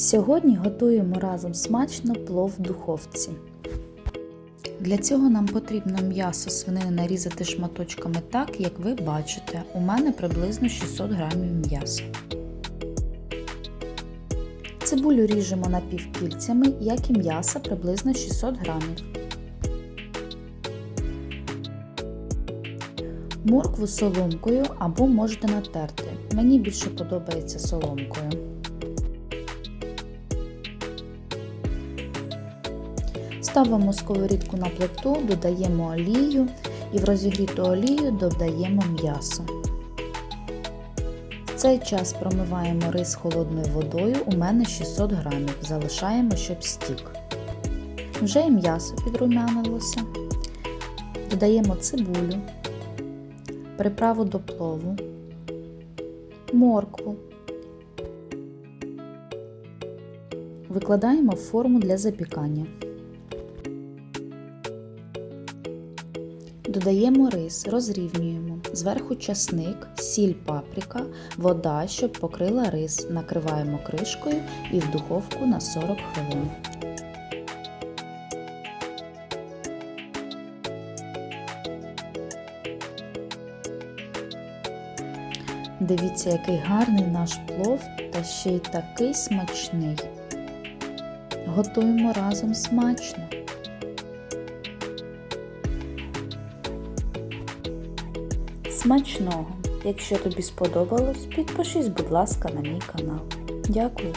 Сьогодні готуємо разом смачно плов в духовці. Для цього нам потрібно м'ясо свинини нарізати шматочками так, як ви бачите. У мене приблизно 600 грамів м'яса. Цибулю ріжемо напівкільцями, як і м'яса приблизно 600 грамів. Моркву соломкою або можете натерти. Мені більше подобається соломкою. Ставимо сковорідку на плиту, додаємо олію і в розігріту олію додаємо м'ясо. В цей час промиваємо рис холодною водою, у мене 600 грамів, залишаємо, щоб стік. Вже і м'ясо підрумянилося. Додаємо цибулю, приправу до плову, моркву. Викладаємо в форму для запікання. Додаємо рис, розрівнюємо. Зверху часник, сіль паприка, вода, щоб покрила рис. Накриваємо кришкою і в духовку на 40 хвилин. Дивіться, який гарний наш плов та ще й такий смачний. Готуємо разом смачно. Смачного! Якщо тобі сподобалось, підпишись, будь ласка, на мій канал. Дякую!